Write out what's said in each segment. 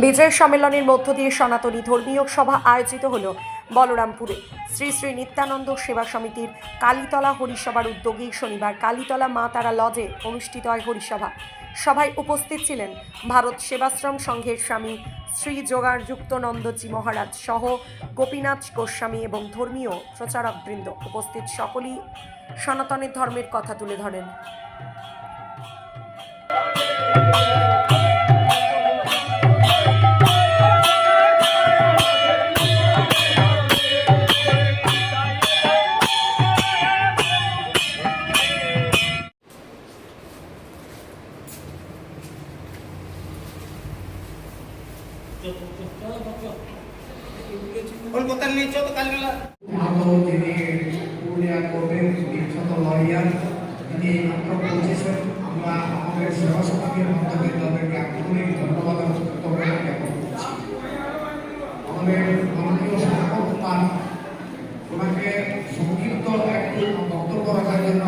বিজয় সম্মেলনের মধ্য দিয়ে সনাতনী ধর্মীয় সভা আয়োজিত হল বলরামপুরে। শ্রী শ্রী নিত্যানন্দ সেবা সমিতির কালীতলা হরিসভার উদ্যোগী শনিবার কালীতলা মা তারা লজে অনুষ্ঠিত হয় হরিসভা। সভায় উপস্থিত ছিলেন ভারত সেবাশ্রম সংঘের স্বামী শ্রী যোগাযুক্তনন্দজি মহারাজ সহ গোপীনাথ গোস্বামী এবং ধর্মীয় প্রচারকবৃন্দ। উপস্থিত সকলেই সনাতনের ধর্মের কথা তুলে ধরেন। বলছেন আমরা আমাদের সেবা সমিতির মাধ্যমে তাদেরকে ধন্যবাদ এবং কৃতজ্ঞতা জ্ঞাপন ওনাকে সংক্ষিপ্ত একটু বক্তব্য রাখার জন্য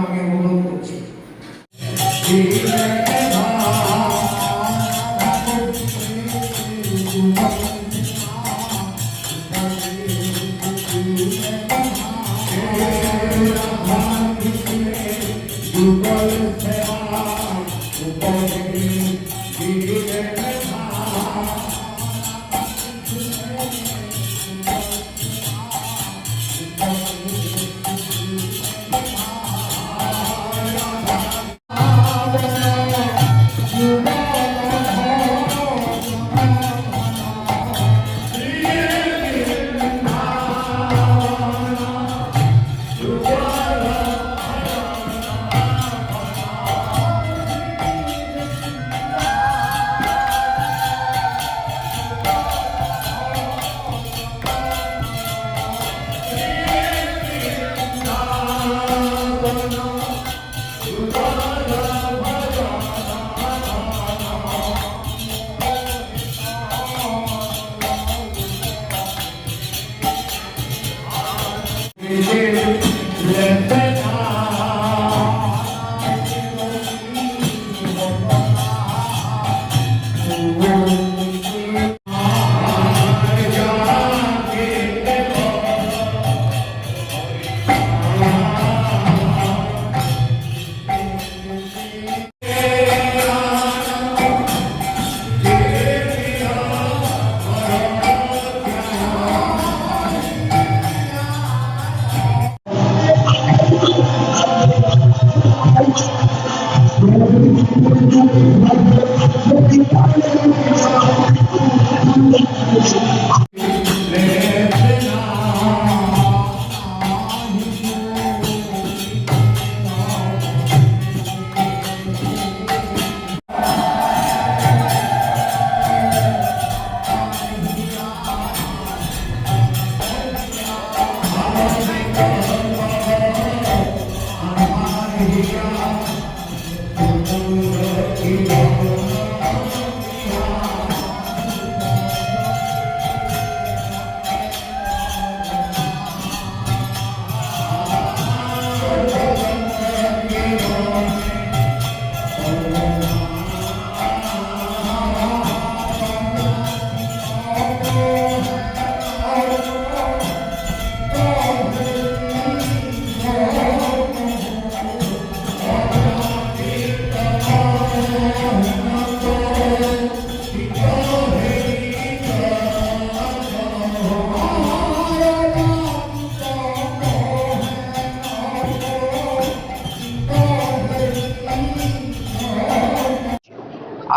Thank you. Thank you. Thank you.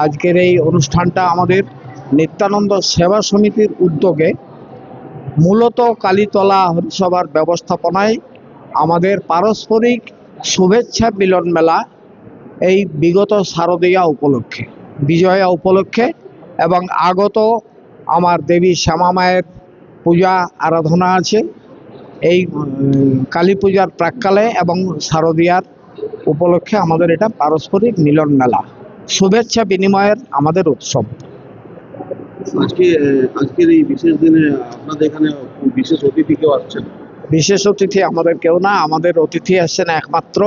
আজকের এই অনুষ্ঠানটা আমাদের নিত্যানন্দ সেবা সমিতির উদ্যোগে মূলত কালীতলা হরিসভার ব্যবস্থাপনায় আমাদের পারস্পরিক শুভেচ্ছা মিলন মেলা এই বিগত শারদীয়া উপলক্ষে, বিজয়া উপলক্ষে এবং আগত আমার দেবী শ্যামা মায়ের পূজা আরাধনা আছে। এই কালী পূজার প্রাককালে এবং শারদীয়ার উপলক্ষে আমাদের এটা পারস্পরিক মিলন মেলা। শুভেচ্ছা বিনিময়ের আমাদের উৎসব। আজকে আজকের এই বিশেষ দিনে আপনাদের এখানে বিশেষ অতিথি কেউ আসছেন? বিশেষ অতিথি আমাদের কেউ না আমাদের অতিথি আসছেন একমাত্র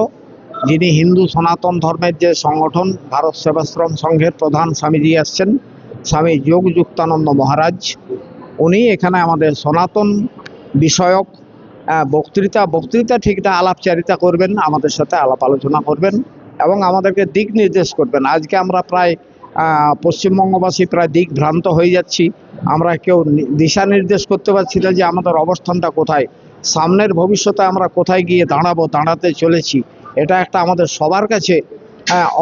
যিনি হিন্দু সনাতন ধর্মের যে সংগঠন ভারত সেবাশ্রম সংঘের প্রধান স্বামীজি আসছেন স্বামী যোগ যুক্তানন্দ মহারাজ। উনি এখানে আমাদের সনাতন বিষয়ক বক্তৃতা বক্তৃতা ঠিক না আলাপচারিতা করবেন আমাদের সাথে আলাপ আলোচনা করবেন। এবং আমাদেরকে দিক নির্দেশ করবেন। আজকে আমরা প্রায় পশ্চিমবঙ্গবাসী প্রায় দিক ভ্রান্ত হয়ে যাচ্ছি। আমরা কেউ দিশা নির্দেশ করতে পারছি না যে আমাদের অবস্থানটা কোথায়। সামনের ভবিষ্যতে আমরা কোথায় গিয়ে দাঁড়াবো, দাঁড়াতে চলেছি, এটা একটা আমাদের সবার কাছে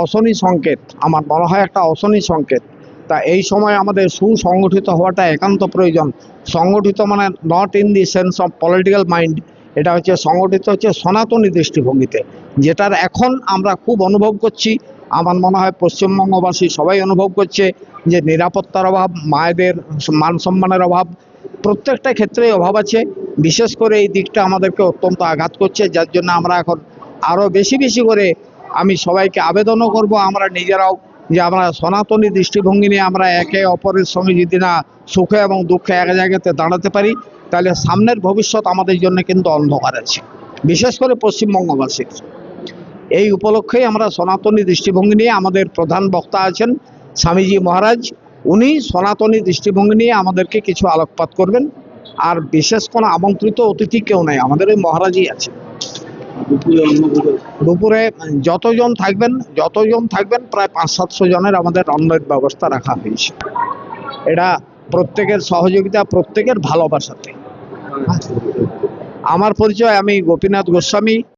অশনি সংকেত। আমার মনে হয় একটা অশনি সংকেত। তা এই সময় আমাদের সুসংগঠিত হওয়াটা একান্ত প্রয়োজন। সংগঠিত মানে not in the sense of political mind এটা হচ্ছে সংগঠিত হচ্ছে সনাতনী দৃষ্টিভঙ্গিতে, যেটার এখন আমরা খুব অনুভব করছি। আমার মনে হয় পশ্চিমবঙ্গবাসী সবাই অনুভব করছে যে নিরাপত্তার অভাব, মায়েদের মান সম্মানের অভাব, প্রত্যেকটা ক্ষেত্রেই অভাব আছে। বিশেষ করে এই দিকটা আমাদেরকে অত্যন্ত আঘাত করছে, যার জন্য আমরা এখন আরও বেশি বেশি করে আমি সবাইকে আবেদনও করব, আমরা নিজেরাও যে আমরা সনাতনী দৃষ্টিভঙ্গি নিয়ে আমরা একে অপরের সঙ্গে যদি না সুখে এবং দুঃখে এক জায়গাতে দাঁড়াতে পারি, তাহলে সামনের ভবিষ্যৎ আমাদের জন্য কিন্তু অন্ধকার আছে, বিশেষ করে পশ্চিমবঙ্গবাসীর। এই উপলক্ষেই আমরা সনাতনী দৃষ্টিভঙ্গি নিয়ে আমাদের প্রধান বক্তা আছেন স্বামীজি মহারাজ। উনি সনাতনী দৃষ্টিভঙ্গি নিয়ে আমাদেরকে কিছু আলোকপাত করবেন। আর বিশেষ কোনো আমন্ত্রিত অতিথি কেউ নেই, আমাদের ওই মহারাজই আছে দুপুরে যতজন থাকবেন যতজন থাকবেন, প্রায় পাঁচ, সাতশো জনের আমাদের রান্নার ব্যবস্থা রাখা হয়েছে। এটা প্রত্যেকের সহযোগিতা, প্রত্যেকের ভালোবাসাতে। আমার পরিচয়, আমি গোপীনাথ গোস্বামী।